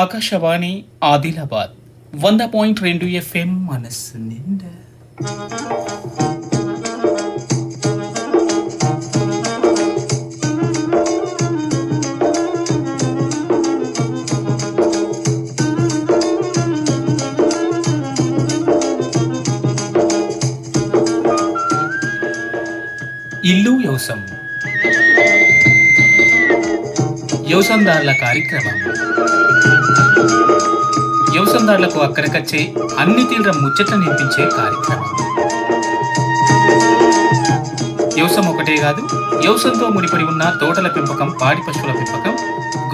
ఆకాశవాణి ఆదిలాబాద్ వంద పాయింట్ రెండు ఎఫ్ఎం మనస్సు నిండా. ఇల్లు వ్యవసం వ్యవసాయదారుల కార్యక్రమం. వ్యవసాయదారులకు అక్కడికచ్చే అన్ని తీవ్ర ముచ్చట్లు నింపించే కార్యక్రమం. వ్యవసాయం ఒకటే కాదు వ్యవసాయంతో ముడిపడి ఉన్న తోటల పెంపకం పాడి పశువుల పెంపకం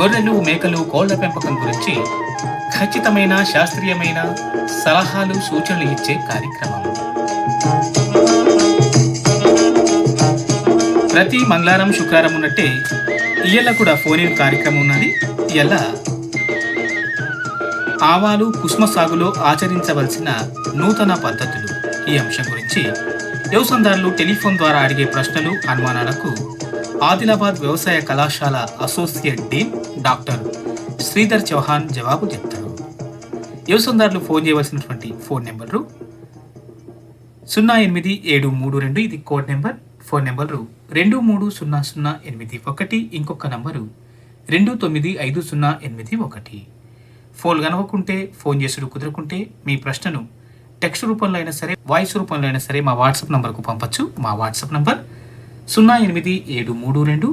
గొర్రెలు మేకలు కోళ్ళ పెంపకం గురించి ఖచ్చితమైన శాస్త్రీయమైన సలహాలు సూచనలు ఇచ్చే కార్యక్రమం. ప్రతి మంగళవారం శుక్రవారం ఉన్నట్టే ఇయ్యల కూడా ఫోన్ ఇన్ కార్యక్రమం ఉన్నది. ఇయ్యల ఆవాలు కుసుమ సాగులో ఆచరించవలసిన నూతన పద్ధతులు. ఈ అంశం గురించి వ్యవసాయదారులు టెలిఫోన్ ద్వారా అడిగే ప్రశ్నలు అనుమానాలకు ఆదిలాబాద్ వ్యవసాయ కళాశాల associate dean doctor Sridhar Chauhan జవాబు చెప్తారు. వ్యవసాయదారులు ఫోన్ చేయవలసినటువంటి ఫోన్ నెంబరు సున్నా ఎనిమిది ఏడు మూడు రెండు ఇది కోడ్ నెంబర్. ఫోన్ నెంబరు రెండు మూడు సున్నా సున్నా ఎనిమిది ఒకటి ఇంకొక నంబరు రెండు తొమ్మిది ఐదు సున్నా ఎనిమిది ఒకటి. ఫోన్ కనవకుంటే ఫోన్ చేసుడు కుదరకుంటే మీ ప్రశ్నను టెక్స్ట్ రూపంలో అయినా సరే వాయిస్ రూపంలో అయినా సరే మా వాట్సాప్ నంబర్కు పంపచ్చు. మా వాట్సాప్ నంబర్ సున్నా ఎనిమిది ఏడు మూడు రెండు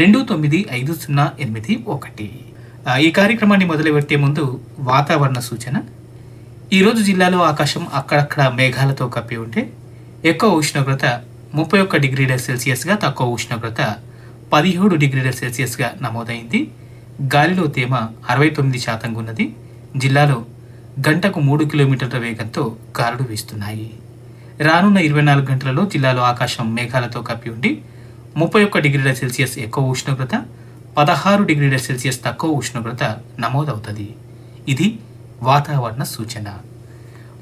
రెండు తొమ్మిది ఐదు సున్నా ఎనిమిది ఒకటి. ఈ కార్యక్రమాన్ని మొదలు పెట్టే ముందు వాతావరణ సూచన. ఈరోజు జిల్లాలో ఆకాశం అక్కడక్కడ మేఘాలతో కప్పి ఉంటే ఎక్కువ ఉష్ణోగ్రత ముప్పై ఒక్క డిగ్రీల సెల్సియస్గా తక్కువ ఉష్ణోగ్రత పదిహేడు డిగ్రీల సెల్సియస్గా నమోదైంది. గాలిలో తేమ అరవై తొమ్మిది శాతంగా ఉన్నది. జిల్లాలో గంటకు మూడు కిలోమీటర్ల వేగంతో గాలులు వీస్తున్నాయి. రానున్న ఇరవై నాలుగు గంటలలో జిల్లాలో ఆకాశం మేఘాలతో కప్పి ఉండి ముప్పై ఒక్క డిగ్రీల సెల్సియస్ ఎక్కువ ఉష్ణోగ్రత పదహారు డిగ్రీల సెల్సియస్ తక్కువ ఉష్ణోగ్రత నమోదవుతుంది. ఇది వాతావరణ సూచన.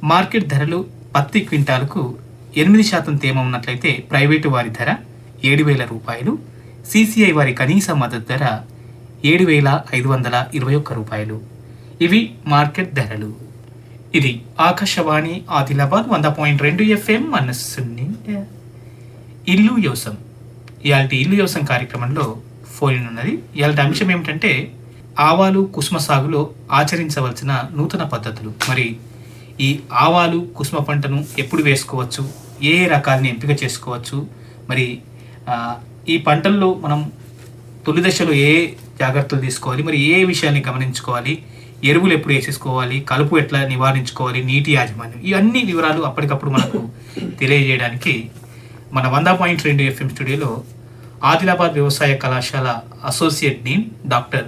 మార్కెట్ ధరలు పత్తి క్వింటాలకు ఎనిమిది శాతం తేమ ఉన్నట్లయితే ప్రైవేటు వారి ధర ఏడు వేల రూపాయలు సీసీఐ వారి కనీస మద్దతు ధర ఏడు వేల ఐదు వందల ఇరవై ఒక్క రూపాయలు. ఇవి మార్కెట్ ధరలు. ఇది ఆకాశవాణి ఆదిలాబాద్ వంద పాయింట్ రెండు ఎఫ్ఎం మనస్సు ఇల్లు యోసం. ఇవాళ ఇల్లు యోసం కార్యక్రమంలో ఫోన్ ఉన్నది ఇవాళ అంశం ఏమిటంటే ఆవాలు కుసుమ సాగులో ఆచరించవలసిన నూతన పద్ధతులు. మరి ఈ ఆవాలు కుసుమ పంటను ఎప్పుడు వేసుకోవచ్చు? ఏ ఏ రకాలని ఎంపిక చేసుకోవచ్చు? మరి ఈ పంటల్లో మనం తొలి దశలో ఏ జాగ్రత్తలు తీసుకోవాలి. మరి ఏ విషయాన్ని గమనించుకోవాలి? ఎరువులు ఎప్పుడు వేసేసుకోవాలి? కలుపు ఎట్లా నివారించుకోవాలి? నీటి యాజమాన్యం ఇవన్నీ వివరాలు అప్పటికప్పుడు మనకు తెలియజేయడానికి మన వంద పాయింట్ రెండు ఎఫ్ఎం స్టూడియోలో ఆదిలాబాద్ వ్యవసాయ కళాశాల associate dean doctor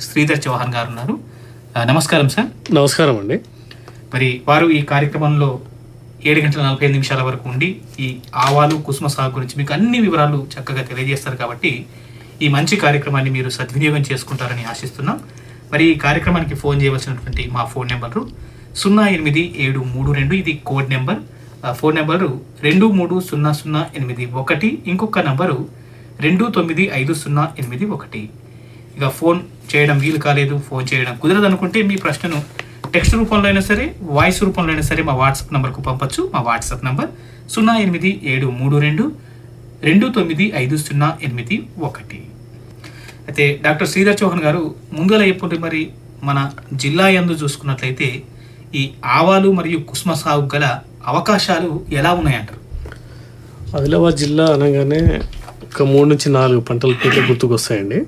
Sridhar Chauhan గారు ఉన్నారు నమస్కారం సార్. నమస్కారం అండి. మరి వారు ఈ కార్యక్రమంలో ఏడు గంటల నలభై ఐదు నిమిషాల వరకు ఉండి ఈ ఆవాలు కుసుమ సాగు గురించి మీకు అన్ని వివరాలు చక్కగా తెలియజేస్తారు కాబట్టి ఈ మంచి కార్యక్రమాన్ని మీరు సద్వినియోగం చేసుకుంటారని ఆశిస్తున్నాం. మరి ఈ కార్యక్రమానికి ఫోన్ చేయవలసినటువంటి మా ఫోన్ నెంబరు సున్నా ఎనిమిది ఏడు మూడు రెండు. ఇది కోడ్ నెంబర్. ఫోన్ నెంబరు రెండు మూడు సున్నా సున్నా ఎనిమిది ఒకటి. ఇంకొక నంబరు రెండు తొమ్మిది ఐదు సున్నా ఎనిమిది ఒకటి. ఇక ఫోన్ చేయడం వీలు కాలేదు ఫోన్ చేయడం కుదరదు అనుకుంటే మీ ప్రశ్నను టెక్స్ట్ రూపంలో అయినా సరే వాయిస్ రూపంలో అయినా సరే మా వాట్సాప్ నెంబర్కు పంపొచ్చు. మా వాట్సాప్ నెంబర్ సున్నా ఎనిమిది ఏడు మూడు రెండు రెండు తొమ్మిది ఐదు సున్నా ఎనిమిది ఒకటి. అయితే డాక్టర్ శ్రీధర్ చౌహాన్ గారు ముందుగా ఎప్పుడు మరి మన జిల్లా యందు చూసుకున్నట్లయితే ఈ ఆవాలు మరియు కుసుమ సాగు గల అవకాశాలు ఎలా ఉన్నాయంటారు? ఆదిలాబాద్ జిల్లా అనగానే ఒక మూడు నుంచి నాలుగు పంటల పేర్లు గుర్తుకొస్తాయండి.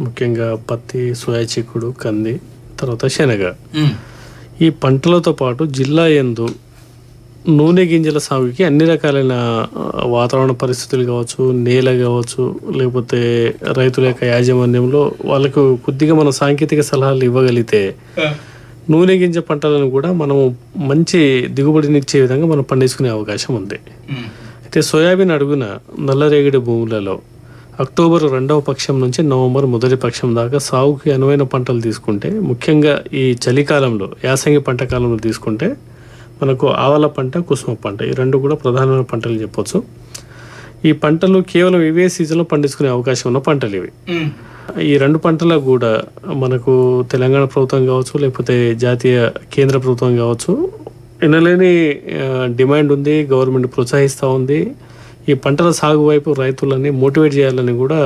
ముఖ్యంగా పత్తి సోయా చిక్కుడు కంది తర్వాత శనగ. ఈ పంటలతో పాటు జిల్లా యందు నూనె గింజల సాగుకి అన్ని రకాలైన వాతావరణ పరిస్థితులు కావచ్చు నేల కావచ్చు లేకపోతే రైతుల యొక్క యాజమాన్యంలో వాళ్ళకు కొద్దిగా మన సాంకేతిక సలహాలు ఇవ్వగలిగితే నూనె గింజ పంటలను కూడా మనము మంచి దిగుబడినిచ్చే విధంగా మనం పండించుకునే అవకాశం ఉంది. అయితే సోయాబీన్ అడుగున నల్లరేగడి భూములలో అక్టోబర్ రెండవ పక్షం నుంచి నవంబర్ మొదటి పక్షం దాకా సాగుకి అనువైన పంటలు తీసుకుంటే ముఖ్యంగా ఈ చలికాలంలో యాసంగి పంట కాలంలో తీసుకుంటే మనకు ఆవల పంట కుసుమ పంట ఈ రెండు కూడా ప్రధానమైన పంటలు చెప్పొచ్చు. ఈ పంటలు కేవలం ఇవే సీజన్లో పండించుకునే అవకాశం ఉన్న పంటలు ఇవి. ఈ రెండు పంటలకు కూడా మనకు తెలంగాణ ప్రభుత్వం కావచ్చు లేకపోతే జాతీయ కేంద్ర ప్రభుత్వం కావచ్చు ఎనలేని ఆ, డిమాండ్ ఉంది గవర్నమెంట్ ప్రోత్సహిస్తూ ఉంది. ఈ పంటల సాగు వైపు రైతులని మోటివేట్ చేయాలని కూడా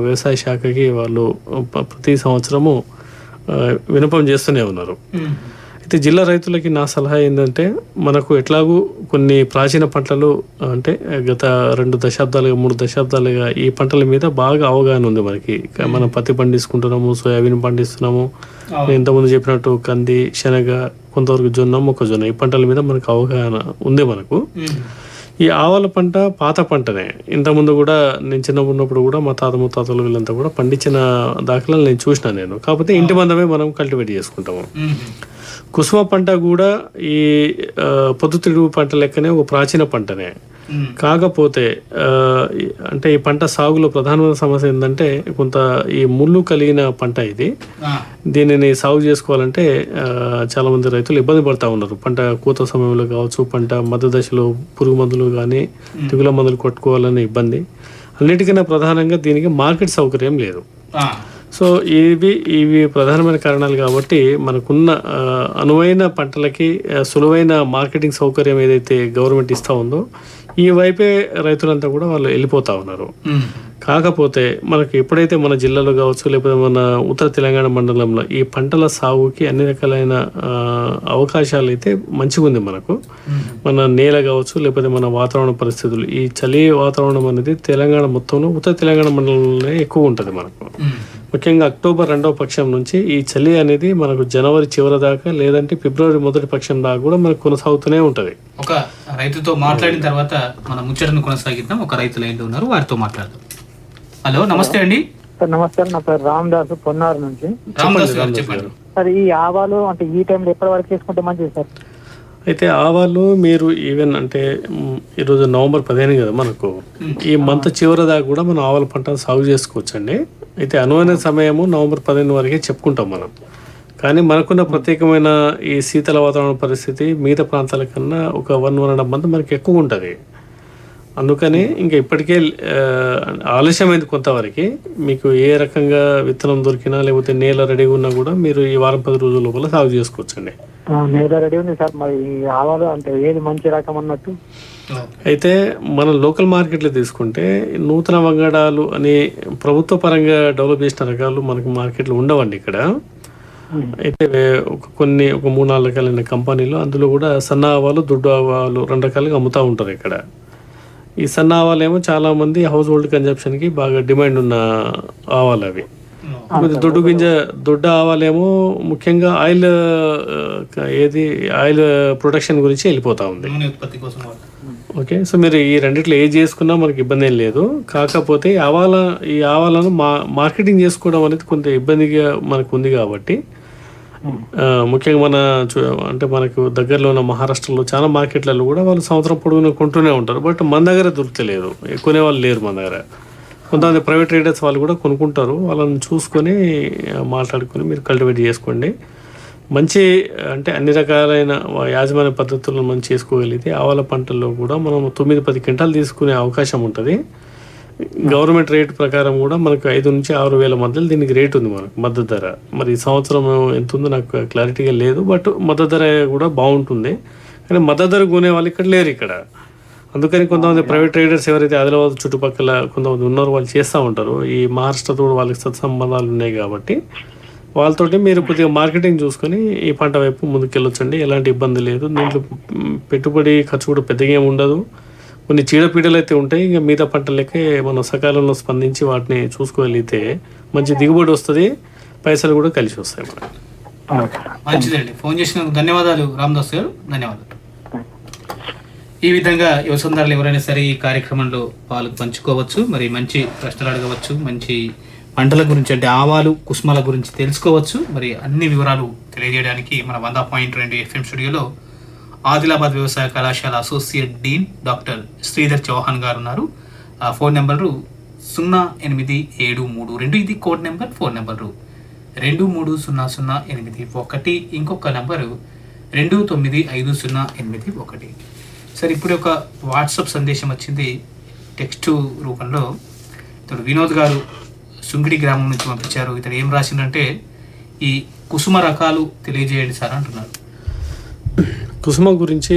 వ్యవసాయ శాఖకి వాళ్ళు ప్రతి సంవత్సరము ఆ, విన్నపం చేస్తూనే ఉన్నారు. అయితే జిల్లా రైతులకి నా సలహా ఏంటంటే మనకు ఎట్లాగూ కొన్ని ప్రాచీన పంటలు అంటే గత రెండు దశాబ్దాలుగా మూడు దశాబ్దాలుగా ఈ పంటల మీద బాగా అవగాహన ఉంది మనకి. మనం పత్తి పండిస్తున్నాము సోయాబీన్ పండిస్తున్నాము. నేను ఇంతకుముందు చెప్పినట్టు కంది శనగ కొంతవరకు జొన్న మొక్కజొన్న ఈ పంటల మీద మనకు అవగాహన ఉంది మనకు. ఈ ఆవాల పంట పాత పంటనే. ఇంతకుముందు కూడా నేను చిన్నగా ఉన్నప్పుడు కూడా మా తాత ముత్తాతలు వీళ్ళంతా కూడా పండించిన దాఖలాలు నేను చూసిన నేను. కాకపోతే ఇంటి మందమే మనం కల్టివేట్ చేసుకుంటాము. కుసుమ పంట కూడా ఈ ఆ, పొద్దుతిరుగుడు పంట లెక్కనే ఒక ప్రాచీన పంటనే. కాకపోతే అంటే ఈ పంట సాగులో ప్రధానమైన సమస్య ఏంటంటే కొంత ఈ ముళ్ళు కలిగిన పంట ఇది. దీనిని సాగు చేసుకోవాలంటే చాలా మంది రైతులు ఇబ్బంది పడతా ఉన్నారు. పంట కోత సమయంలో కావచ్చు పంట మధ్య దశలో పురుగు మందులు కానీ తెగుల మందులు కొట్టుకోవాలనే ఇబ్బంది. అన్నిటికన్నా ప్రధానంగా దీనికి మార్కెట్ సౌకర్యం లేదు. సో ఇవి ఇవి ప్రధానమైన కారణాలు కాబట్టి మనకున్న అనువైన పంటలకి సులువైన మార్కెటింగ్ సౌకర్యం ఏదైతే గవర్నమెంట్ ఇస్తా ఉందో ఈ వైపే రైతులంతా కూడా వాళ్ళు వెళ్ళిపోతా ఉన్నారు. కాకపోతే మనకి ఎప్పుడైతే మన జిల్లాలో కావచ్చు లేకపోతే మన ఉత్తర తెలంగాణ మండలంలో ఈ పంటల సాగుకి అన్ని రకాలైన అవకాశాలు అయితే మంచిగా ఉంది మనకు. మన నేల కావచ్చు లేకపోతే మన వాతావరణ పరిస్థితులు ఈ చలి వాతావరణం అనేది తెలంగాణ మొత్తంలో ఉత్తర తెలంగాణ మండలంలోనే ఎక్కువ ఉంటుంది మనకు. ముఖ్యంగా అక్టోబర్ రెండవ పక్షం నుంచి ఈ చలి అనేది మనకు జనవరి చివరి దాకా లేదంటే ఫిబ్రవరి మొదటి పక్షం దాకా కూడా మనకు కొనసాగుతూనే ఉంటుంది. ఒక రైతుతో మాట్లాడిన తర్వాత మన ముచ్చటను కొనసాగిద్దాం. ఒక రైతు లైన్లో ఉన్నారు వారితో మాట్లాడదాం. హలో నమస్తే అండి. సార్ నమస్తే నా పేరు రామ్ దాస్ పొన్నారు నుంచి. రామదాస్ గారు చెప్పండి. సార్ ఈ ఆవాలు అంటే ఈ టైంలో ఎప్పటి వరకు చేసుకుంటే మంచిది సార్? అయితే ఆవాలు మీరు ఈవెన్ అంటే ఈరోజు నవంబర్ పదిహేను కదా మనకు ఈ మంత్ చివరి దాకా కూడా మనం ఆవాల పంట సాగు చేసుకోవచ్చండి. అయితే అనువైన సమయము నవంబర్ పదిహేను వరకే చెప్పుకుంటాం మనం. కానీ మనకున్న ప్రత్యేకమైన ఈ శీతల వాతావరణ పరిస్థితి మిగతా ప్రాంతాల కన్నా ఒక one one and half month మనకి ఎక్కువ ఉంటుంది. అందుకని ఇంకా ఇప్పటికే ఆలస్యమైంది కొంతవరకు. మీకు ఏ రకంగా విత్తనం దొరికినా లేకపోతే నేల రెడీగా ఉన్నా కూడా మీరు ఈ వారం పది రోజుల లోపల సాగు చేసుకోవచ్చండి. నేల రెడీ ఉంది సార్. మరి ఆవాలు అంటే ఏది మంచి రకం అన్నట్టు? అయితే మన లోకల్ మార్కెట్లో తీసుకుంటే నూతన వంగడాలు అని ప్రభుత్వ పరంగా డెవలప్ చేసిన రకాలు మనకి మార్కెట్లో ఉండవండి ఇక్కడ. ఉమ్. అయితే ఒక కొన్ని ఒక మూడు నాలుగు రకాలైన కంపెనీలు అందులో కూడా సన్న ఆవాలు దుడ్డు ఆవాలు రెండు రకాలుగా అమ్ముతూ ఉంటారు ఇక్కడ. ఈ సన్న ఆవాలు ఏమో చాలా మంది హౌస్ హోల్డ్ కన్జంప్షన్కి బాగా డిమాండ్ ఉన్న ఆవాలు అవి. కొంచెం దొడ్డు గింజ దొడ్డ ఆవాలేమో ముఖ్యంగా ఆయిల్ ఏది ఆయిల్ ప్రొడక్షన్ గురించి వెళ్ళిపోతా ఉంది. ఓకే సో మీరు ఈ రెండిట్లో ఏది చేసుకున్నా మనకి ఇబ్బంది ఏం లేదు. కాకపోతే ఆవాల ఈ ఆవాలను మా మార్కెటింగ్ చేసుకోవడం అనేది కొంత ఇబ్బందిగా మనకు ఉంది కాబట్టి ముఖ్యంగా మన అంటే మనకు దగ్గరలో ఉన్న మహారాష్ట్రలో చాలా మార్కెట్లలో కూడా వాళ్ళు సంవత్సరం పొడవునా కొంటూనే ఉంటారు. బట్ మన దగ్గర దొరుకుతలేదు. కొనే వాళ్ళు లేరు మన దగ్గర. కొంతమంది ప్రైవేట్ ట్రేడర్స్ వాళ్ళు కూడా కొనుక్కుంటారు. వాళ్ళని చూసుకొని మాట్లాడుకొని మీరు కల్టివేట్ చేసుకోండి. మంచి అంటే అన్ని రకాలైన యాజమాన్య పద్ధతులను మనం చేసుకోగలిగితే ఆవాల పంటల్లో కూడా మనం తొమ్మిది పది క్వింటాలు తీసుకునే అవకాశం ఉంటుంది. గవర్నమెంట్ రేట్ ప్రకారం కూడా మనకు ఐదు నుంచి ఆరు వేల మధ్యలో దీనికి రేట్ ఉంది మనకు మద్దతు ధర. మరి ఈ సంవత్సరం ఎంత ఉందో నాకు క్లారిటీగా లేదు బట్ మద్దతు ధర కూడా బాగుంటుంది. కానీ మద్దతు ధర కొనే వాళ్ళు ఇక్కడ లేరు ఇక్కడ. అందుకని కొంతమంది ప్రైవేట్ ట్రేడర్స్ ఎవరైతే ఆదిలాబాద్ చుట్టుపక్కల కొంతమంది ఉన్నారో వాళ్ళు చేస్తూ ఉంటారు ఈ మహారాష్ట్రతో వాళ్ళకి సత్సంబంధాలు ఉన్నాయి కాబట్టి వాళ్ళతోటి మీరు కొద్దిగా మార్కెటింగ్ చూసుకొని ఈ పంట వైపు ముందుకెళ్ళొచ్చండి. ఎలాంటి ఇబ్బంది లేదు. దీంట్లో పెట్టుబడి ఖర్చు కూడా పెద్దగా ఏమి ఉండదు. కొన్ని చీడపీడలు అయితే ఉంటాయి. ఇంకా మిగతా పంటలకే మనం సకాలంలో స్పందించి వాటిని చూసుకోగలిగితే మంచి దిగుబడి వస్తుంది. పైసలు కూడా కలిసి వస్తాయి మనకి. మంచిదండి. ఫోన్ చేసినందుకు ధన్యవాదాలు రామదాస్ గారు. ధన్యవాదాలు. ఈ విధంగా యువసంధారులు ఎవరైనా సరే ఈ కార్యక్రమంలో పాలు పంచుకోవచ్చు. మరి మంచి ప్రశ్నలు అడగవచ్చు. మంచి పంటల గురించి అంటే ఆవాలు కుసుమల గురించి తెలుసుకోవచ్చు. మరి అన్ని వివరాలు తెలియజేయడానికి మన వంద పాయింట్ రెండు ఎఫ్ఎం స్టూడియోలో ఆదిలాబాద్ వ్యవసాయ కళాశాల associate dean doctor Sridhar Chauhan గారు ఉన్నారు. ఆ ఫోన్ నెంబరు సున్నా ఎనిమిది ఏడు మూడు రెండు ఇది కోడ్ నెంబర్ ఫోన్ నెంబరు రెండు మూడు సున్నా సున్నా ఎనిమిది ఒకటి. ఇంకొక నెంబరు రెండు తొమ్మిది ఐదు సున్నా ఎనిమిది ఒకటి. సరే ఇప్పుడు ఒక వాట్సాప్ సందేశం వచ్చింది టెక్స్ట్ రూపంలో. ఇతడు వినోద్ గారు సుంగిడి గ్రామం నుంచి పంపించారు. ఇతడు ఏం రాసిందంటే ఈ కుసుమ రకాలు తెలియజేయండి సార్ అంటున్నారు. కుసుమ గురించి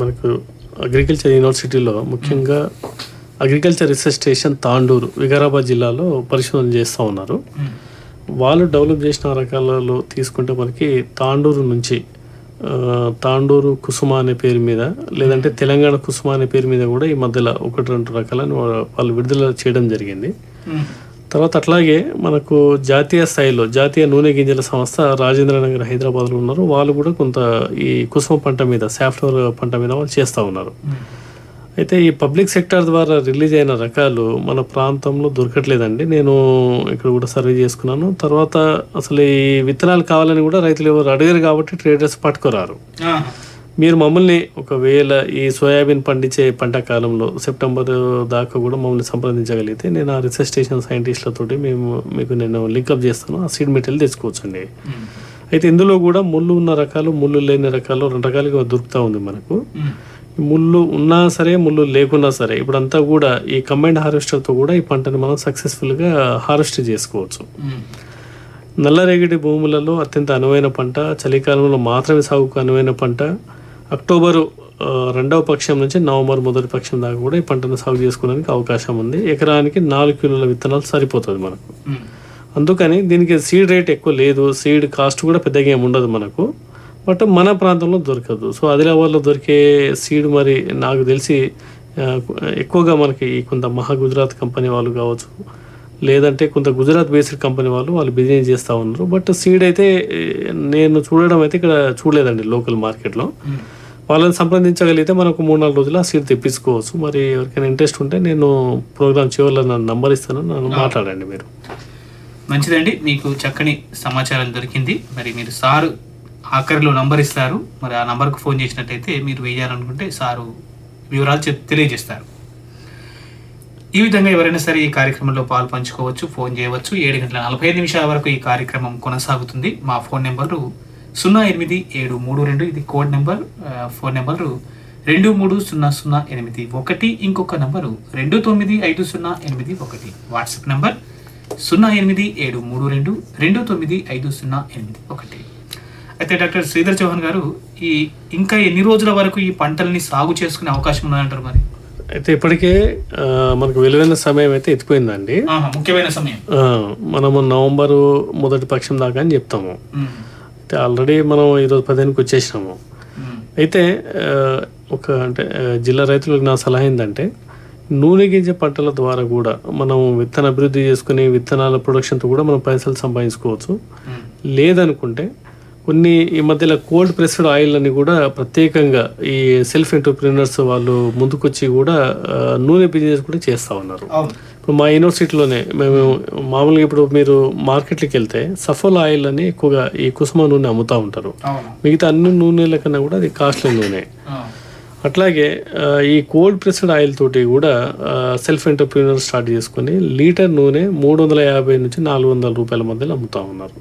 మనకు అగ్రికల్చర్ యూనివర్సిటీలో ముఖ్యంగా agriculture research station Tandur Vikarabad జిల్లాలో పరిశోధన చేస్తూ ఉన్నారు. వాళ్ళు డెవలప్ చేసిన రకాలలో తీసుకుంటే మనకి తాండూరు నుంచి తాండూరు కుసుమ అనే పేరు మీద లేదంటే తెలంగాణ కుసుమ అనే పేరు మీద కూడా ఈ మధ్యలో ఒకటి రెండు రకాలను వాళ్ళు విడుదల చేయడం జరిగింది. తర్వాత అట్లాగే మనకు జాతీయ స్థాయిలో జాతీయ నూనె గింజల సంస్థ రాజేంద్ర నగర్ హైదరాబాద్లో ఉన్నారు. వాళ్ళు కూడా కొంత ఈ కుసుమ పంట మీద సాఫ్ట్వేర్ పంట మీద వాళ్ళు చేస్తూ ఉన్నారు. అయితే ఈ పబ్లిక్ సెక్టార్ ద్వారా రిలీజ్ అయిన రకాలు మన ప్రాంతంలో దొరకట్లేదండి. నేను ఇక్కడ కూడా సర్వే చేసుకున్నాను. తర్వాత అసలు ఈ విత్తనాలు కావాలని కూడా రైతులు ఎవరు అడిగారు కాబట్టి ట్రేడర్స్ పట్టుకురారు. మీరు మమ్మల్ని ఒకవేళ ఈ సోయాబీన్ పండించే పంట కాలంలో సెప్టెంబర్ దాకా కూడా మమ్మల్ని సంప్రదించగలిగితే నేను ఆ రీసెర్చ్ స్టేషన్ సైంటిస్టులతోటి మేము మీకు నేను లింకప్ చేస్తాను. ఆ సీడ్ మెటీరియల్ తెచ్చుకోవచ్చండి. అయితే ఇందులో కూడా ముళ్ళు ఉన్న రకాలు ముళ్ళు లేని రకాలు రెండు రకాలుగా దొరుకుతూ ఉంది మనకు. ముళ్ళు ఉన్నా సరే ముళ్ళు లేకున్నా సరే ఇప్పుడంతా కూడా ఈ కంబైన్డ్ హార్వెస్టర్తో కూడా ఈ పంటని మనం సక్సెస్ఫుల్గా హార్వెస్ట్ చేసుకోవచ్చు. నల్లరేగడి భూములలో అత్యంత అనువైన పంట చలికాలంలో మాత్రమే సాగుకు అనువైన పంట అక్టోబరు రెండవ పక్షం నుంచి నవంబర్ మొదటి పక్షం దాకా కూడా ఈ పంటను సాగు చేసుకోవడానికి అవకాశం ఉంది. ఎకరానికి నాలుగు కిలోల విత్తనాలు సరిపోతుంది మనకు. అందుకని దీనికి సీడ్ రేట్ ఎక్కువ లేదు సీడ్ కాస్ట్ కూడా పెద్దగా ఏమి ఉండదు మనకు. బట్ మన ప్రాంతంలో దొరకదు. సో ఆదిలాబాద్లో దొరికే సీడ్ మరి నాకు తెలిసి ఎక్కువగా మనకి ఈ కొంత మహా గుజరాత్ కంపెనీ వాళ్ళు కావచ్చు లేదంటే కొంత గుజరాత్ బేస్డ్ కంపెనీ వాళ్ళు వాళ్ళు బిజినెస్ చేస్తూ ఉన్నారు. బట్ సీడ్ అయితే నేను చూడడం అయితే ఇక్కడ చూడలేదండి లోకల్ మార్కెట్లో. వాళ్ళని సంప్రదించగలిగితే మనకు మూడు నాలుగు రోజులు ఆ సీడ్ తెప్పించుకోవచ్చు. మరి ఎవరికైనా ఇంట్రెస్ట్ ఉంటే నేను ప్రోగ్రామ్ చివరిలో నన్ను నంబర్ ఇస్తాను. నన్ను మాట్లాడండి మీరు. మంచిదండి. మీకు చక్కని సమాచారం దొరికింది. మరి మీరు సారు ఆఖరిలో నంబర్ ఇస్తారు. మరి ఆ నంబర్కు ఫోన్ చేసినట్టయితే మీరు వేయాలనుకుంటే సారు వివరాలు చెప్ తెలియజేస్తారు. ఈ విధంగా ఎవరైనా సరే ఈ కార్యక్రమంలో పాలు పంచుకోవచ్చు ఫోన్ చేయవచ్చు. ఏడు గంటల నలభై ఐదు నిమిషాల వరకు ఈ కార్యక్రమం కొనసాగుతుంది. మా ఫోన్ నెంబరు సున్నా ఎనిమిది ఏడు మూడు రెండు ఇది కోడ్ నెంబర్ ఫోన్ నెంబరు. రెండు మూడు సున్నా సున్నా ఎనిమిది ఒకటి ఇంకొక నంబరు. రెండు తొమ్మిది ఐదు సున్నా ఎనిమిది ఒకటి. వాట్సాప్ నంబర్ సున్నా ఎనిమిది ఏడు మూడు రెండు రెండు తొమ్మిది ఐదు సున్నా ఎనిమిది ఒకటి. అయితే డాక్టర్ శ్రీధర్ చౌహాన్ గారు ఈ ఇంకా ఎన్ని రోజుల వరకు ఈ పంటల్ని సాగు చేసుకునే అవకాశం ఉన్నదంటారు మరి? అయితే ఇప్పటికే మనకు విలువైన సమయం అయితే ఎత్తిపోయిందండి. ముఖ్యమైన సమయం. మనము నవంబరు మొదటి పక్షం దాకా అని చెప్తాము. అయితే ఆల్రెడీ మనం ఈరోజు పదిహేనుకి వచ్చేసినాము. ఉమ్, అయితే ఒక అంటే జిల్లా రైతులకు నా సలహా ఏంటంటే నూనె గింజ పంటల ద్వారా కూడా మనం విత్తన అభివృద్ధి చేసుకుని విత్తనాల ప్రొడక్షన్తో కూడా మనం పైసలు సంపాదించుకోవచ్చు. ఉమ్, లేదనుకుంటే కొన్ని ఈ మధ్యలో కోల్డ్ ప్రెస్డ్ ఆయిల్ అని కూడా ప్రత్యేకంగా ఈ సెల్ఫ్ ఎంటర్ప్రీనర్స్ వాళ్ళు ముందుకొచ్చి కూడా నూనె బిజినెస్ కూడా చేస్తూ ఉన్నారు. ఇప్పుడు మా యూనివర్సిటీలోనే మేము మామూలుగా ఇప్పుడు మీరు మార్కెట్కి వెళ్తే సఫోల్ ఆయిల్ అని ఎక్కువగా ఈ కుసుమ నూనె అమ్ముతూ ఉంటారు. మిగతా అన్ని నూనెల కన్నా కూడా అది కాస్ట్లీ నూనె. అట్లాగే ఈ కోల్డ్ ప్రెస్డ్ ఆయిల్ తోటి కూడా సెల్ఫ్ ఎంటర్ప్రీనర్ స్టార్ట్ చేసుకుని లీటర్ నూనె మూడు వందల యాభై నుంచి నాలుగు వందల రూపాయల మధ్యలో అమ్ముతా ఉన్నారు.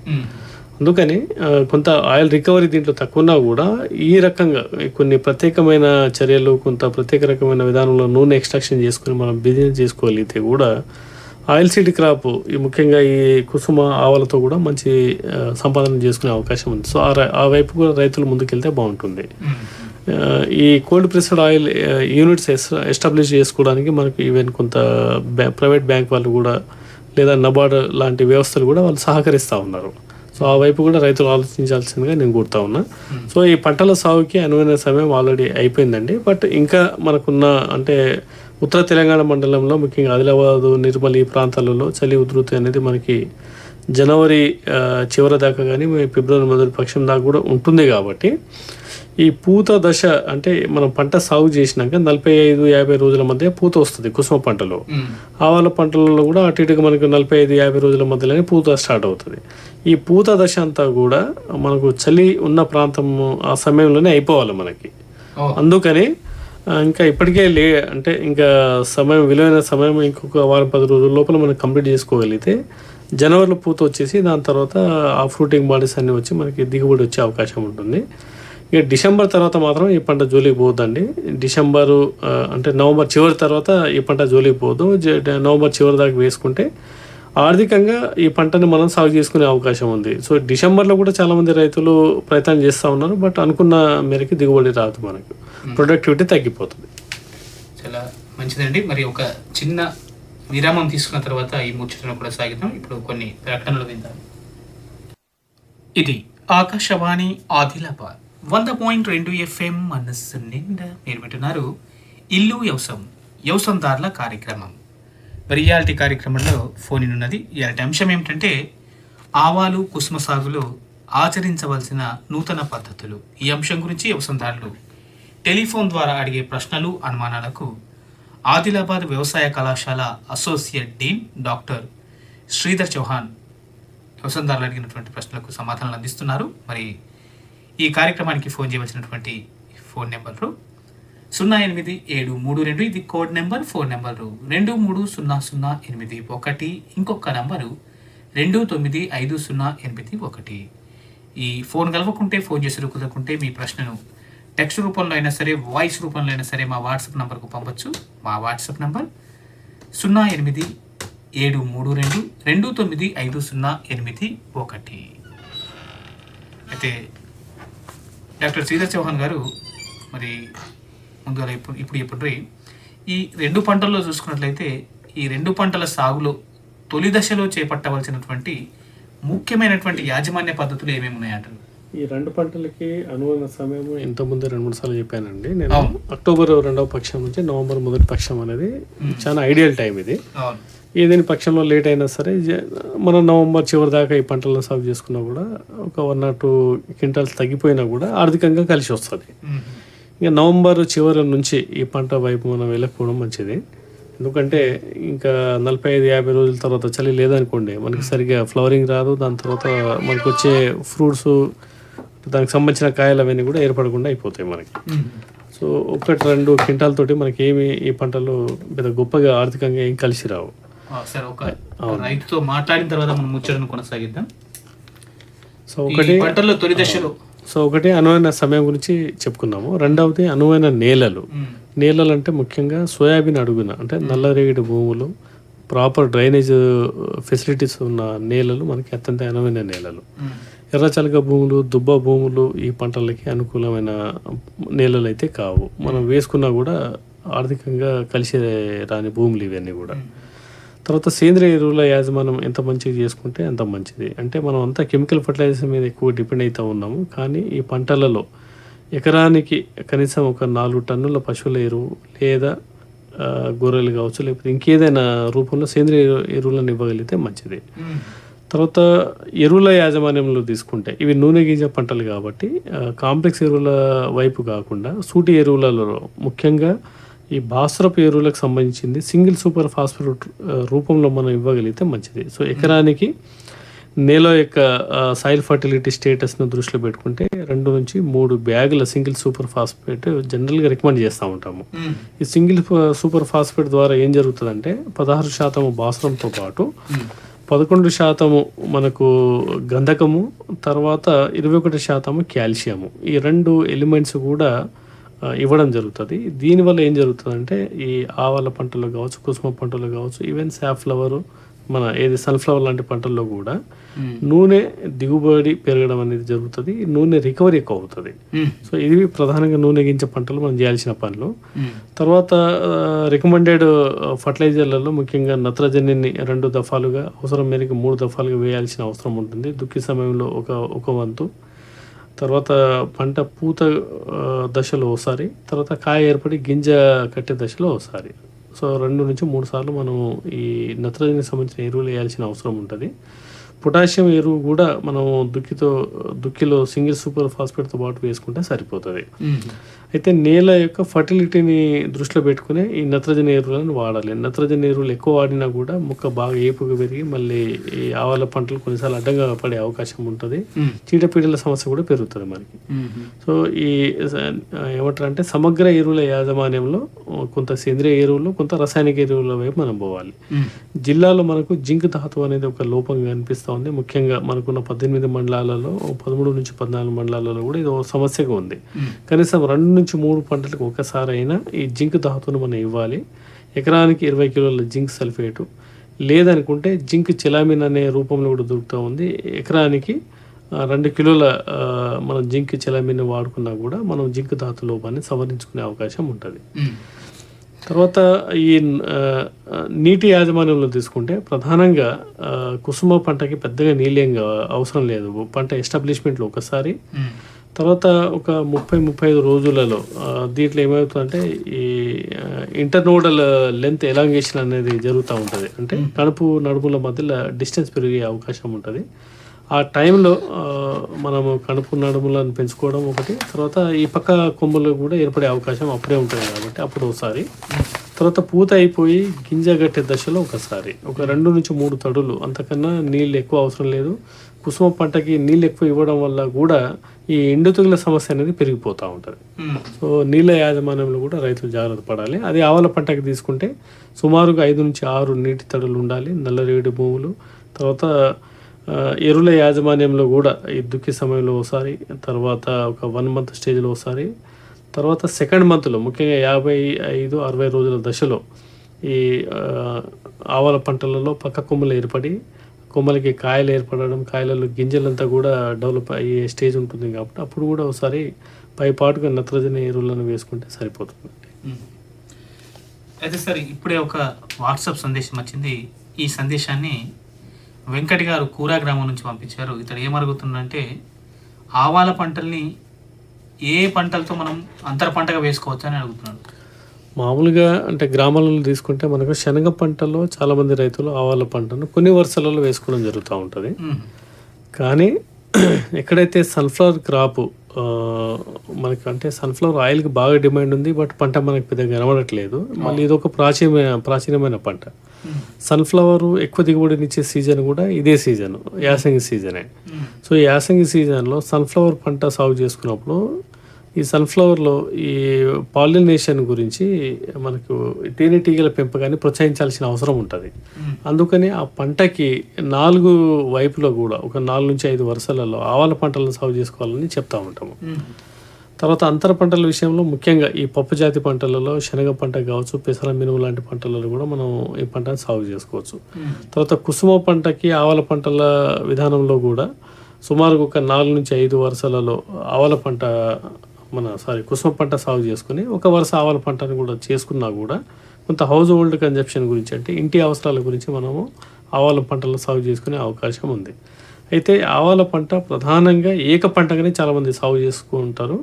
అందుకని కొంత ఆయిల్ రికవరీ దీంట్లో తక్కువ ఉన్నా కూడా ఈ రకంగా కొన్ని ప్రత్యేకమైన చర్యలు కొంత ప్రత్యేక రకమైన విధానంలో నూనె ఎక్స్ట్రాక్షన్ చేసుకుని మనం బిజినెస్ చేసుకోగలిగితే కూడా ఆయిల్ సీడ్ క్రాప్ ఈ ముఖ్యంగా ఈ కుసుమ ఆవలతో కూడా మంచి సంపాదన చేసుకునే అవకాశం ఉంది. సో ఆ వైపు కూడా రైతులు ముందుకెళ్తే బాగుంటుంది. ఈ కోల్డ్ ప్రెస్డ్ ఆయిల్ యూనిట్స్ ఎస్- ఎస్టాబ్లిష్ చేసుకోవడానికి మనకి ఈవెన్ కొంత ప్రైవేట్ బ్యాంక్ వాళ్ళు కూడా లేదా నబార్డ్ లాంటి వ్యవస్థలు కూడా వాళ్ళు సహకరిస్తూ ఉన్నారు. సో ఆ వైపు కూడా రైతులు ఆలోచించాల్సిందిగా నేను కోరుతా ఉన్నా. సో ఈ పంటల సాగుకి అనువైన సమయం ఆల్రెడీ అయిపోయిందండి. బట్ ఇంకా మనకున్న అంటే ఉత్తర తెలంగాణ మండలంలో ముఖ్యంగా ఆదిలాబాద్ నిర్మల్ ఈ ప్రాంతాలలో చలి ఉధృతి అనేది మనకి జనవరి చివరి దాకా కానీ ఫిబ్రవరి మొదటి పక్షం దాకా కూడా ఉంటుంది కాబట్టి ఈ పూత దశ అంటే మనం పంట సాగు చేసినాక నలభై ఐదు యాభై రోజుల మధ్య పూత వస్తుంది కుసుమ పంటలో. ఆవాల పంటలలో కూడా అటు ఇటుగా మనకు నలభై ఐదు యాభై రోజుల మధ్యలోనే పూత స్టార్ట్ అవుతుంది. ఈ పూత దశ అంతా కూడా మనకు చలి ఉన్న ప్రాంతం ఆ సమయంలోనే అయిపోవాలి మనకి. అందుకని ఇంకా ఇప్పటికే లే అంటే ఇంకా సమయం విలువైన సమయం ఇంకొక వారం పది రోజుల లోపల మనం కంప్లీట్ చేసుకోగలిగితే జనవరిలో పూత వచ్చేసి దాని తర్వాత ఆ ఫ్రూటింగ్ బాడీస్ అన్నీ వచ్చి మనకి దిగుబడి వచ్చే అవకాశం ఉంటుంది. ఇక డిసెంబర్ తర్వాత మాత్రం ఈ పంట జోలికి పోద్దండి డిసెంబరు అంటే నవంబర్ చివరి తర్వాత ఈ పంట జోలికి పోదు. నవంబర్ చివరి దాకా వేసుకుంటే ఆర్థికంగా ఈ పంటని మనం సాగు చేసుకునే అవకాశం ఉంది. సో డిసెంబర్లో కూడా చాలా మంది రైతులు ప్రయత్నం చేస్తూ ఉన్నారు. బట్ అనుకున్న మేరకు దిగుబడి రాదు మనకు. ప్రొడక్టివిటీ తగ్గిపోతుంది. చాలా మంచిదండి. మరి ఒక చిన్న విరామం తీసుకున్న తర్వాత ఈ ముచ్చటను కూడా సాగిద్దాం. ఇప్పుడు కొన్ని ప్రకటనలు విందాం. ఇది ఆకాశవాణి ఆదిలాబాద్. వంద పాయింట్ రెండు ఎఫ్ఎం మనస్సు నిండా మీరు వింటున్నారు ఇల్లు వ్యవసాయం వ్యవసాయదారుల కార్యక్రమం. రియాలిటీ కార్యక్రమంలో ఫోన్ ఇన్ ఉన్నది ఇలాంటి అంశం ఏమిటంటే ఆవాలు కుసుమ సాగులో ఆచరించవలసిన నూతన పద్ధతులు. ఈ అంశం గురించి వ్యవసాయదారులు టెలిఫోన్ ద్వారా అడిగే ప్రశ్నలు అనుమానాలకు ఆదిలాబాద్ వ్యవసాయ కళాశాల associate dean doctor Sridhar Chauhan వ్యవసాయదారులు అడిగినటువంటి ప్రశ్నలకు సమాధానాలు అందిస్తున్నారు. మరి ఈ కార్యక్రమానికి ఫోన్ చేయవలసినటువంటి ఫోన్ నెంబర్లు సున్నా ఎనిమిది ఏడు మూడు రెండు ఇది కోడ్ నెంబర్ ఫోన్ నెంబరు రెండు మూడు సున్నా సున్నా ఎనిమిది ఒకటి ఇంకొక నెంబరు రెండు తొమ్మిది ఐదు సున్నా ఎనిమిది ఒకటి. ఈ ఫోన్ కలవకుంటే ఫోన్ చేసి కుదరకుంటే మీ ప్రశ్నను టెక్స్ట్ రూపంలో అయినా సరే వాయిస్ రూపంలో అయినా సరే మా వాట్సాప్ నంబర్కు పంపచ్చు. మా వాట్సాప్ నంబర్ సున్నా ఎనిమిది ఏడు మూడు రెండు రెండు తొమ్మిది ఐదు సున్నా ఎనిమిది ఒకటి. అయితే డాక్టర్ శ్రీధర్ చౌహాన్ గారు మరి ముందుగా ఇప్పుడు ఇప్పుడు ఇప్పుడు ఈ రెండు పంటల్లో చూసుకున్నట్లయితే ఈ రెండు పంటల సాగులో తొలి దశలో చేపట్టవలసినటువంటి ముఖ్యమైనటువంటి యాజమాన్య పద్ధతులు ఏమేమి ఉన్నాయంటారు? ఈ రెండు పంటలకి అనువైన సమయం ఇంతకుముందు రెండు మూడు సార్లు చెప్పానండి. నేను. అక్టోబర్ రెండవ పక్షం నుంచి నవంబర్ మొదటి పక్షం అనేది చాలా ఐడియల్ టైం ఇది. ఏదైనా పక్షంలో లేట్ అయినా సరే మనం నవంబర్ చివరి దాకా ఈ పంటలను సాగు చేసుకున్నా కూడా ఒక వన్ ఆర్ టూ క్వింటాల్స్ తగ్గిపోయినా కూడా ఆర్థికంగా కలిసి వస్తుంది. ఇంకా నవంబర్ చివరి నుంచి ఈ పంట వైపు మనం వెళ్ళకపోవడం మంచిది. ఎందుకంటే ఇంకా నలభై ఐదు యాభై రోజుల తర్వాత చలి లేదనుకోండి మనకి సరిగ్గా ఫ్లవరింగ్ రాదు. దాని తర్వాత మనకు వచ్చే ఫ్రూట్స్ దానికి సంబంధించిన కాయలు అవన్నీ కూడా ఏర్పడకుండా అయిపోతాయి మనకి. సో ఒకటి రెండు క్వింటాల్ తోటి మనకి ఏమి ఈ పంటలు పెద్ద గొప్పగా ఆర్థికంగా ఏం కలిసి రావు. ఆ, సరే ఒక రైతుతో మాట్లాడిన తర్వాత మనం ముచ్చటను కొనసాగిద్దాం. సో ఒకటి పంటల్లో తొలి దశలో. సో ఒకటి అనువైన సమయం గురించి చెప్పుకున్నాము రెండవది అనువైన నేలలు. నేలలు అంటే ముఖ్యంగా సోయాబీన్ అడుగున అంటే నల్లరేగడి భూములు ప్రాపర్ డ్రైనేజ్ ఫెసిలిటీస్ ఉన్న నేలలు మనకి అత్యంత అనువైన నేలలు. ఎర్రచలక భూములు దుబ్బ భూములు ఈ పంటలకి అనుకూలమైన నేలలు అయితే కావు. మనం వేసుకున్నా కూడా ఆర్థికంగా కలిసి రాని భూములు ఇవన్నీ కూడా. తర్వాత సేంద్రియ ఎరువుల యాజమాన్యం ఎంత మంచిగా చేసుకుంటే అంత మంచిది. అంటే మనం అంతా కెమికల్ ఫర్టిలైజర్ మీద ఎక్కువ డిపెండ్ అవుతూ ఉన్నాము. కానీ ఈ పంటలలో ఎకరానికి కనీసం ఒక నాలుగు టన్నుల పశువుల ఎరువు లేదా గొర్రెలు కావచ్చు లేకపోతే ఇంకేదైనా రూపంలో సేంద్రియ ఎరు- ఎరువులను ఇవ్వగలిగితే మంచిది. మ్మ్. తర్వాత ఎరువుల యాజమాన్యంలో తీసుకుంటే ఇవి నూనె గింజ పంటలు కాబట్టి కాంప్లెక్స్ ఎరువుల వైపు కాకుండా సూటి ఎరువులలో ముఖ్యంగా ఈ భాస్రపు ఎరువులకు సంబంధించింది సింగిల్ సూపర్ ఫాస్ఫేట్ రూపంలో మనం ఇవ్వగలిగితే మంచిది సో ఎకరానికి నేల యొక్క సాయిల్ ఫర్టిలిటీ స్టేటస్ను దృష్టిలో పెట్టుకుంటే రెండు నుంచి మూడు బ్యాగుల సింగిల్ సూపర్ ఫాస్ఫేట్ జనరల్గా రికమెండ్ చేస్తూ ఉంటాము. ఈ సింగిల్ ఫ- సూపర్ ఫాస్ఫేట్ ద్వారా ఏం జరుగుతుందంటే పదహారు శాతం భాస్వరంతో పాటు. పదకొండు శాతము మనకు గంధకము తర్వాత ఇరవై ఒకటి శాతము కాల్షియము. ఈ రెండు ఎలిమెంట్స్ కూడా ఇవ్వడం జరుగుతుంది. దీనివల్ల ఏం జరుగుతుందంటే ఈ ఆవాల పంటలు కావచ్చు కుసుమ పంటలు కావచ్చు ఈవెన్ సాఫ్లవరు మన ఏది సన్ఫ్లవర్ లాంటి పంటల్లో కూడా. నూనె దిగుబడి పెరగడం అనేది జరుగుతుంది నూనె రికవరీ ఎక్కువ అవుతుంది. సో ఇవి ప్రధానంగా నూనె గింజ పంటలు మనం చేయాల్సిన పనులు. తర్వాత రికమెండెడ్ ఫర్టిలైజర్లలో ముఖ్యంగా నత్రజనిని రెండు దఫాలుగా అవసరం మేరకు మూడు దఫాలుగా వేయాల్సిన అవసరం ఉంటుంది దుక్కి సమయంలో ఒక ఒక వంతు తర్వాత పంట పూత దశలో ఒకసారి తర్వాత కాయ ఏర్పడి గింజ కట్టే దశలో ఒకసారి సో రెండు నుంచి మూడు సార్లు మనం ఈ నత్రజనికి సంబంధించిన ఎరువులు వేయాల్సిన అవసరం ఉంటుంది. పొటాషియం ఎరువు కూడా మనం దుక్కితో దుక్కిలో సింగిల్ సూపర్ ఫాస్ఫేట్తో పాటు వేసుకుంటే సరిపోతుంది. అయితే నేల యొక్క ఫర్టిలిటీని దృష్టిలో పెట్టుకునే ఈ నత్రజని ఎరువులను వాడాలి నత్రజని ఎరువులు ఎక్కువ వాడినా కూడా మొక్క బాగా ఏపుగా పెరిగి మళ్ళీ ఈ ఆవాల పంటలు కొన్నిసార్లు అడ్డంగా పడే అవకాశం ఉంటుంది. చీడపీడల సమస్య కూడా పెరుగుతుంది మనకి. సో ఈ ఏమంటారు అంటే సమగ్ర ఎరువుల యాజమాన్యంలో కొంత సేంద్రియ ఎరువులు కొంత రసాయనిక ఎరువుల వైపు మనం పోవాలి. జిల్లాలో మనకు జింక్ ధాతువు అనేది ఒక లోపంగా కనిపిస్తూ ఉంది ముఖ్యంగా మనకున్న పద్దెనిమిది మండలాలలో పదమూడు నుంచి పద్నాలుగు మండలాలలో కూడా ఇది ఒక సమస్యగా ఉంది. కనీసం రెండు నుంచి మూడు పంటలకు ఒకసారి అయినా ఈ జింక్ ధాతువును మనం ఇవ్వాలి. ఎకరానికి ఇరవై కిలోల జింక్ సల్ఫేటు. లేదనుకుంటే జింక్ చిలామిన్ అనే రూపంలో కూడా దొరుకుతూ ఉంది. ఎకరానికి రెండు కిలోల మనం జింక్ చిలామిన్ వాడుకున్నా కూడా మనం జింక్ ధాతు లోపాన్ని సవరించుకునే అవకాశం ఉంటుంది. తర్వాత ఈ నీటి యాజమాన్యంలో తీసుకుంటే ప్రధానంగా కుసుమ పంటకి పెద్దగా నీళ్ళేం అవసరం లేదు. పంట ఎస్టాబ్లిష్మెంట్లో ఒకసారి. తర్వాత ఒక ముప్పై ముప్పై ఐదు రోజులలో దీంట్లో ఏమవుతుందంటే ఈ ఇంటర్నోడల్ లెంత్ ఎలాంగేషన్ అనేది జరుగుతూ ఉంటుంది. అంటే కడుపు నడుముల మధ్యలో డిస్టెన్స్ పెరిగే అవకాశం ఉంటుంది. ఆ టైంలో మనము కడుపు నడుములను పెంచుకోవడం ఒకటి తర్వాత ఈ పక్క కొమ్ములు కూడా ఏర్పడే అవకాశం అప్పుడే ఉంటుంది కాబట్టి అప్పుడు ఒకసారి. తర్వాత పూత అయిపోయి గింజ గట్టే దశలో ఒకసారి. ఒక రెండు నుంచి మూడు తడులు అంతకన్నా నీళ్ళు ఎక్కువ అవసరం లేదు. కుసుమ పంటకి నీళ్ళు ఎక్కువ ఇవ్వడం వల్ల కూడా ఈ ఎండుతుగుల సమస్య అనేది పెరిగిపోతూ ఉంటుంది. సో నీళ్ళ యాజమాన్యంలో కూడా రైతులు జాగ్రత్త పడాలి. అది ఆవల పంటకి తీసుకుంటే సుమారుగా ఐదు నుంచి ఆరు నీటి తడులు ఉండాలి నల్లరేగడి భూములు. తర్వాత ఎరువుల యాజమాన్యంలో కూడా ఈ దుక్కి సమయంలో ఒకసారి తర్వాత ఒక వన్ మంత్ స్టేజ్లో ఒకసారి తర్వాత సెకండ్ మంత్లో ముఖ్యంగా యాభై ఐదు అరవై రోజుల దశలో ఈ ఆవాల పంటలలో పక్క కొమ్మలు ఏర్పడి కొమ్మలకి కాయలు ఏర్పడడం కాయలలో గింజలంతా కూడా డెవలప్ అయ్యే స్టేజ్ ఉంటుంది కాబట్టి అప్పుడు కూడా ఒకసారి పైపాటుగా నత్రజని ఎరువులను వేసుకుంటే సరిపోతుంది. అయితే సార్ ఇప్పుడే ఒక వాట్సాప్ సందేశం వచ్చింది. ఈ సందేశాన్ని వెంకట గారు కూరా గ్రామం నుంచి పంపించారు. ఇతడు ఏమరుగుతుందంటే ఆవాల పంటల్ని ఏ పంటలతో మనం అంతర పంటగా వేసుకోవచ్చు అని అడుగుతున్నాడు. మామూలుగా అంటే గ్రామాలలో తీసుకుంటే మనకు శనగ పంటలో చాలామంది రైతులు ఆవాల పంటను కొన్ని వరుసలలో వేసుకోవడం జరుగుతూ ఉంటుంది. కానీ ఎక్కడైతే సన్ఫ్లవర్ క్రాప్ మనకి అంటే సన్ఫ్లవర్ ఆయిల్కి బాగా డిమాండ్ ఉంది బట్ పంట మనకి పెద్దగా కనబడట్లేదు. మళ్ళీ ఇది ఒక ప్రాచీనమైన ప్రాచీనమైన పంట. సన్ఫ్లవర్ ఎక్కువ దిగుబడినిచ్చే సీజన్ కూడా ఇదే సీజన్ యాసంగి సీజనే. సో యాసంగి సీజన్లో సన్ఫ్లవర్ పంట సాగు చేసుకున్నప్పుడు ఈ సన్ఫ్లవర్లో ఈ పాలినేషన్ గురించి మనకు తేనెటీగల పెంపకాన్ని ప్రోత్సహించాల్సిన అవసరం ఉంటుంది. అందుకని ఆ పంటకి నాలుగు వైపులో కూడా ఒక నాలుగు నుంచి ఐదు వరుసలలో ఆవాల పంటలను సాగు చేసుకోవాలని చెప్తా ఉంటాము. తర్వాత అంతర పంటల విషయంలో ముఖ్యంగా ఈ పప్పు జాతి పంటలలో శనగ పంట కావచ్చు పెసర మినుము లాంటి పంటలలో కూడా మనం ఈ పంటను సాగు చేసుకోవచ్చు. తర్వాత కుసుమ పంటకి ఆవల పంటల విధానంలో కూడా సుమారు ఒక నాలుగు నుంచి ఐదు వరుసలలో ఆవల పంట మన సారీ కుసుమ పంట సాగు చేసుకుని ఒక వరుస ఆవల పంటను కూడా చేసుకున్నా కూడా కొంత హౌస్ హోల్డ్ కన్జప్షన్ గురించి అంటే ఇంటి అవసరాల గురించి మనము ఆవాల పంటలు సాగు చేసుకునే అవకాశం ఉంది. అయితే ఆవాల పంట ప్రధానంగా ఏక పంటగానే చాలామంది సాగు చేసుకుంటారు.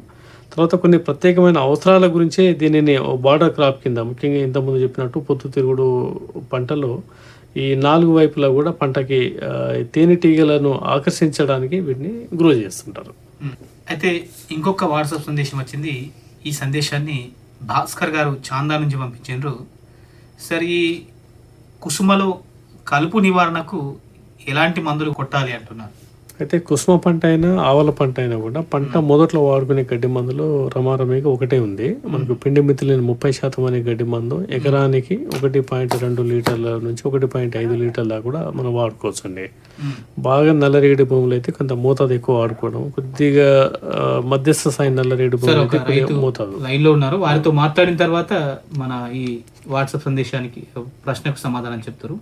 తర్వాత కొన్ని ప్రత్యేకమైన అవసరాల గురించే దీనిని బార్డర్ క్రాప్ కింద ముఖ్యంగా ఇంతకుముందు చెప్పినట్టు పొద్దుతిరుగుడు పంటలో ఈ నాలుగు వైపులా కూడా పంటకి తేనెటీగలను ఆకర్షించడానికి వీటిని గ్రో చేస్తుంటారు. అయితే ఇంకొక వాట్సాప్ సందేశం వచ్చింది. ఈ సందేశాన్ని భాస్కర్ గారు చాందా నుంచి పంపించారు సార్ ఈ కుసుమలో కలుపు నివారణకు ఎలాంటి మందులు కొట్టాలి అంటున్నారు. అయితే కుసుమ పంట అయినా ఆవల పంట అయినా కూడా పంట మొదట్లో వాడుకునే గడ్డి మందులో రమారమిగా ఒకటే ఉంది. మనకు పిండి మితిలిన ముప్పై శాతం అనే గడ్డి మందు ఎకరానికి ఒకటి పాయింట్ రెండు లీటర్ల నుంచి ఒకటి పాయింట్ ఐదు లీటర్ల దాకా కూడా మనం వాడుకోవచ్చు అండి బాగా నల్లరేగడి భూములు అయితే కొంత మోతాదు ఎక్కువ వాడుకోవడం కొద్దిగా మధ్యస్థ స్థాయి నల్లరేగడి సార్ భూములు అయితే మోతాదు. లైన్లో ఉన్నారు. వారితో మాట్లాడిన తర్వాత మన ఈ వాట్సాప్ సందేశానికి ప్రశ్నకు సమాధానం చెప్తారు.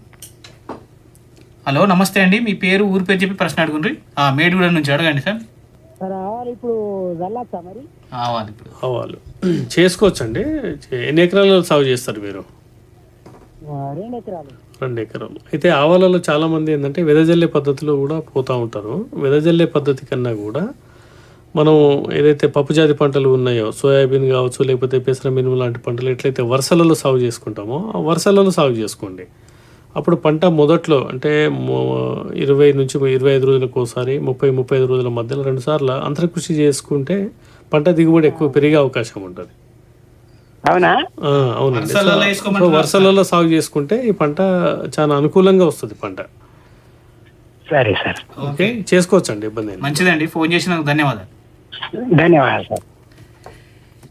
హలో నమస్తే అండి. మీ పేరు ఊరు పేరు చెప్పి ప్రశ్న అడుగుండ్రి. ఆ, మేడిగూడ నుంచి అడగండి సార్. ఇప్పుడు మరి? ఆవాలి ఇప్పుడు. అవ్వాలి చేసుకోవచ్చండి. చే- ఎన్ని ఎకరాలలో సాగు చేస్తారు మీరు? రెండు ఎకరాలు. రెండు ఎకరాలు. అయితే ఆవాలలో చాలా మంది ఏంటంటే వెదజల్లే పద్ధతిలో కూడా పోతూ ఉంటారు. వెదజల్లే పద్ధతి కన్నా కూడా మనం ఏదైతే పప్పు జాతి పంటలు ఉన్నాయో సోయాబీన్ కావచ్చు లేకపోతే పెసర మినుము లాంటి పంటలు ఎట్లయితే వరుసలలో సాగు చేసుకుంటామో ఆ వరుసలలో సాగు చేసుకోండి. అప్పుడు పంట మొదట్లో అంటే ఇరవై నుంచి ఇరవై ఐదు రోజులకు ఒకసారి ముప్పై ముప్పై ఐదు రోజుల మధ్యలో రెండు సార్లు అంతర్కృషి చేసుకుంటే పంట దిగుబడి ఎక్కువ పెరిగే అవకాశం ఉంటుంది. అవునా? ఆ, అవునండి. సో- వరుసలలో సాగు చేసుకుంటే ఈ పంట చాలా అనుకూలంగా వస్తుంది పంట. సరే సార్. ఓకే. చేసుకోవచ్చండి ఇబ్బంది. మంచిదండి. ఫోన్ చేసినందుకు ధన్యవాదాలు. ధన్యవాదాలు సార్.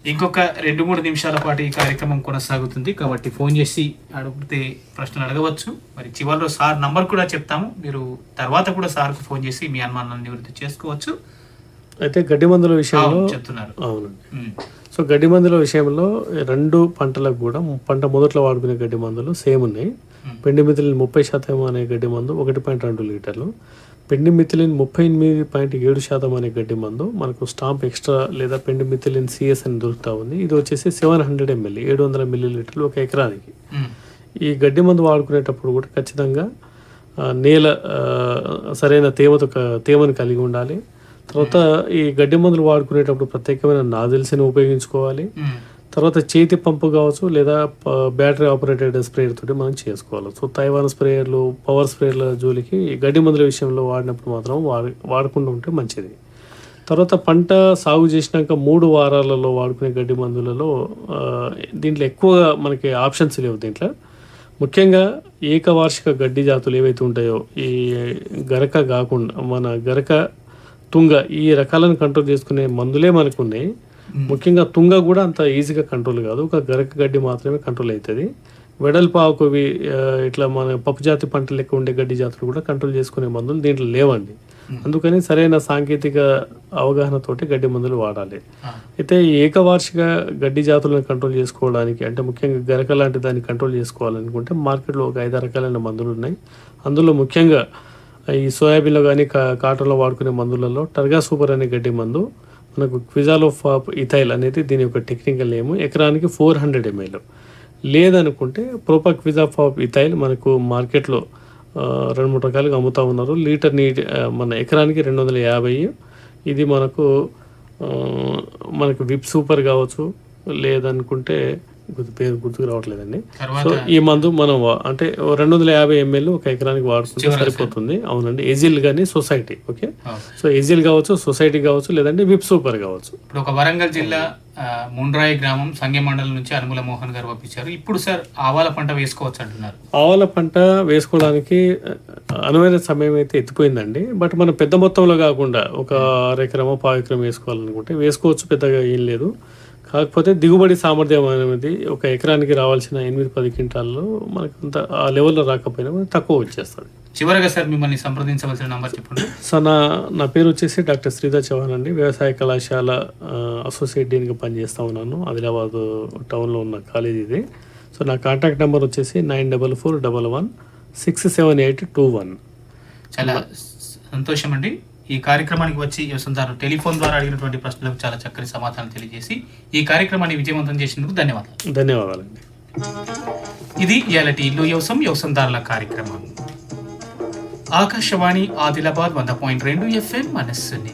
ఇంకొక రెండు మూడు నిమిషాల పాటు ఈ కార్యక్రమం కొనసాగుతుంది. కాబట్టి ఫోన్ చేసి అడిగితే ప్రశ్నలు అడగవచ్చు. మరి చివరిలో సార్ నంబర్ కూడా చెప్తాము. మీరు తర్వాత కూడా సార్కు ఫోన్ చేసి మీ అనుమానాలను నివృత్తి చేసుకోవచ్చు. అయితే గడ్డి మందుల విషయంలో చెప్తున్నారు. అవునండి. సో గడ్డి మందుల విషయంలో రెండు పంటలకు కూడా పంట మొదట్లో వాడుకునే గడ్డి మందులు సేమ్ ఉన్నాయి. పెండి మిథిలిన్ ముప్పై శాతం అనే గడ్డి మందు ఒకటి పాయింట్ రెండు లీటర్లు. పెండి మిథిలిన్ ముప్పై ఎనిమిది పాయింట్ ఏడు శాతం అనే గడ్డి మందు మనకు స్టాంప్ ఎక్స్ట్రా లేదా పెండి మిథిలిన్ సిఎస్ అని దొరుకుతూ ఉంది. ఇది వచ్చేసి సెవెన్ హండ్రెడ్ ఎంఎల్ ఏడు వందల మిల్లీ లీటర్లు ఒక ఎకరానికి. ఈ గడ్డి మందు వాడుకునేటప్పుడు కూడా ఖచ్చితంగా నేల సరైన తేమతో తేమను కలిగి ఉండాలి. తర్వాత ఈ గడ్డి మందులు వాడుకునేటప్పుడు ప్రత్యేకమైన నాజిల్స్ని ఉపయోగించుకోవాలి. తర్వాత చేతి పంపు కావచ్చు లేదా బ్యాటరీ ఆపరేటెడ్ స్ప్రేయర్ తోటి మనం చేసుకోవాలి. సో తైవాన్ స్ప్రేయర్లు పవర్ స్ప్రేయర్ల జోలికి ఈ గడ్డి మందుల విషయంలో వాడినప్పుడు మాత్రం వాడి వాడకుండా ఉంటే మంచిది. తర్వాత పంట సాగు చేసినాక మూడు వారాలలో వాడుకునే గడ్డి మందులలో దీంట్లో ఎక్కువగా మనకి ఆప్షన్స్ లేవు దీంట్లో. ముఖ్యంగా ఏకవార్షిక గడ్డి జాతులు ఏవైతే ఉంటాయో ఈ గరక కాకుండా మన గరక తుంగ ఈ రకాలను కంట్రోల్ చేసుకునే మందులే మనకు ఉన్నాయి. ముఖ్యంగా తుంగ కూడా అంత ఈజీగా కంట్రోల్ కాదు. ఒక గరక గడ్డి మాత్రమే కంట్రోల్ అవుతుంది వెడల్పాకువి ఆ, ఇట్లా మన పప్పు జాతి పంటలు లెక్క ఉండే గడ్డి జాతులు కూడా కంట్రోల్ చేసుకునే మందులు దీంట్లో లేవండి. అందుకని సరైన సాంకేతిక అవగాహనతోటి గడ్డి మందులు వాడాలి. అయితే ఏకవార్షిక గడ్డి జాతులను కంట్రోల్ చేసుకోవడానికి అంటే ముఖ్యంగా గరక లాంటి దాన్ని కంట్రోల్ చేసుకోవాలనుకుంటే మార్కెట్లో ఒక ఐదు రకాలైన మందులు ఉన్నాయి. అందులో ముఖ్యంగా ఈ సోయాబీన్లో కానీ కాటన్లో వాడుకునే మందులలో టర్గా సూపర్ అనే గడ్డి మందు మనకు క్విజాలోఫాప్ ఇథైల్ అనేది దీని యొక్క టెక్నికల్ నేమ్ ఎకరానికి ఫోర్ హండ్రెడ్ ఎంఎల్. లేదనుకుంటే ప్రోపా క్విజాఫాప్ ఇథైల్ మనకు మార్కెట్లో రెండు మూడు రకాలుగా అమ్ముతా ఉన్నారు. లీటర్ నీటి మన ఎకరానికి రెండు వందల యాభై. ఇది మనకు మనకు విప్ సూపర్ కావచ్చు. లేదనుకుంటే గుర్తు పేరు గుర్తుకు రావట్లేదండి. సో ఈ మందు మనం అంటే రెండు వందల యాభై ఎంఎల్ ఒక ఎకరానికి వాడుకుంటే సరిపోతుంది. అవునండి. ఎజిల్ కానీ సొసైటీ ఓకే? సో ఎజిల్ కావచ్చు సొసైటీ కావచ్చు లేదంటే విప్ సూపర్ కావచ్చు. ఇప్పుడు ఒక వరంగల్ జిల్లా ముండ్రాయి గ్రామం సంగె మండలం నుంచి అనుముల మోహన్ గారు పంపించారు. ఇప్పుడు సార్ ఆవాల పంట వేసుకోవచ్చు అంటున్నారు. ఆవుల పంట వేసుకోవడానికి అనువైన సమయం అయితే ఎత్తిపోయిందండి. బట్ మనం పెద్ద మొత్తంలో కాకుండా ఒక అరెకరమో పావు ఎకరం వేసుకోవాలనుకుంటే వేసుకోవచ్చు పెద్దగా ఏం లేదు. కాకపోతే దిగుబడి సామర్థ్యం అనేది ఒక ఎకరానికి రావాల్సిన ఎనిమిది పది క్వింటాల్లో మనకు అంత ఆ లెవెల్లో రాకపోయినా తక్కువ వచ్చేస్తుంది. చివరగా సార్ మిమ్మల్ని సంప్రదించవలసిన నంబర్ చెప్పండి. సో నా నా పేరు వచ్చేసి డాక్టర్ శ్రీధర్ చౌహాన్ అండి. వ్యవసాయ కళాశాల అసోసియేట్ డీన్గా పనిచేస్తూ ఉన్నాను. ఆదిలాబాద్ టౌన్లో ఉన్న కాలేజ్ ఇది. సో నా కాంటాక్ట్ నెంబర్ వచ్చేసి nine double four double one six seven eight two one. చాలా సంతోషం అండి. ఈ కార్యక్రమానికి వచ్చి వసంతారు టెలిఫోన్ ద్వారా అడిగినటువంటి ప్రశ్నలకు చాలా చక్కని సమాధానం తెలియజేసి ఈ కార్యక్రమాన్ని విజయవంతం చేసినందుకు ధన్యవాదాలు. ధన్యవాదాలండి. ఇది ఇయాలటి ఇల్లు వ్యవసం వ్యవసందారుల కార్యక్రమం. ఆకాశవాణి ఆదిలాబాద్ వంద పాయింట్ రెండు ఎఫ్ఎం మనస్సుని.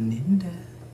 నిండా